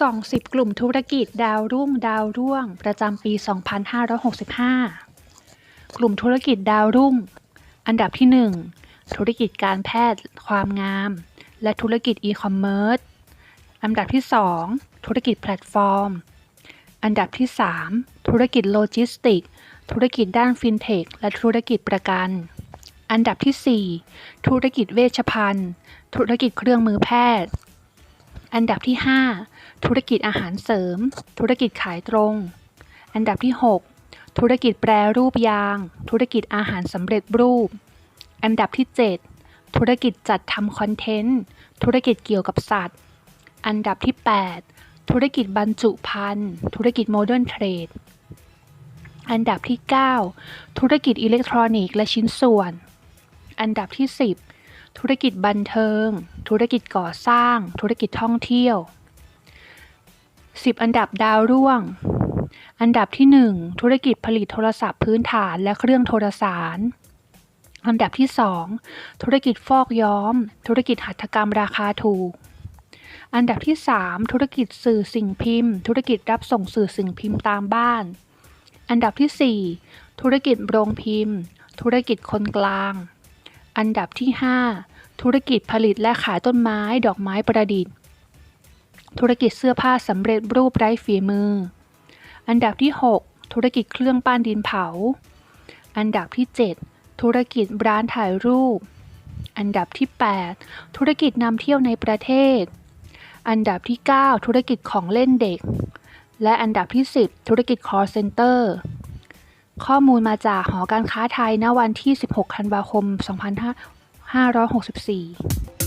ส่อง10กลุ่มธุรกิจดาวรุ่งดาวร่วง ประจำปี 2565 กลุ่มธุรกิจดาวรุ่ง อันดับที่ 1 ธุรกิจการแพทย์ ความงาม และธุรกิจอีคอมเมิร์ซ อันดับที่ 2 ธุรกิจแพลตฟอร์ม อันดับที่ 3 ธุรกิจโลจิสติก ธุรกิจด้านฟินเทค และธุรกิจประกัน อันดับที่ 4 ธุรกิจเวชภัณฑ์ ธุรกิจเครื่องมือแพทย์ อันดับที่ 5 ธุรกิจอาหารเสริม ธุรกิจขายตรง อันดับที่ 6 ธุรกิจแปรรูปยาง ธุรกิจอาหารสำเร็จรูป อันดับที่ 7 ธุรกิจจัดทำคอนเทนต์ ธุรกิจเกี่ยวกับสัตว์ อันดับที่ 8 ธุรกิจบรรจุภัณฑ์ ธุรกิจโมเดิร์นเทรด อันดับที่ 9 ธุรกิจอิเล็กทรอนิกส์และชิ้นส่วน อันดับที่ 10 ธุรกิจบันเทิง ธุรกิจก่อสร้าง ธุรกิจท่องเที่ยว 10 อันดับดาวร่วงอันดับที่ 1 ธุรกิจผลิตโทรศัพท์พื้นฐานและเครื่องโทรสารอันดับที่ 2 ธุรกิจฟอกย้อม ธุรกิจหัตถกรรมราคาถูก อันดับที่ 3 ธุรกิจสื่อสิ่งพิมพ์ ธุรกิจรับส่งสื่อสิ่งพิมพ์ตามบ้าน อันดับที่ 4 ธุรกิจโรงพิมพ์ ธุรกิจคนกลาง อันดับที่ 5 ธุรกิจผลิตและขายต้นไม้ดอกไม้ประดิษฐ์ ธุรกิจเสื้อผ้าสำเร็จรูปไร้ฝีมือ อันดับที่ 6 ธุรกิจเครื่องปั้นดินเผา อันดับที่ 7 ธุรกิจร้านถ่ายรูป อันดับที่ 8 ธุรกิจนำเที่ยวในประเทศ อันดับที่ 9 ธุรกิจของเล่นเด็ก และอันดับที่ 10 ธุรกิจ call center ข้อมูลมาจากหอการค้าไทยณวันที่ 16 ธันวาคม 2564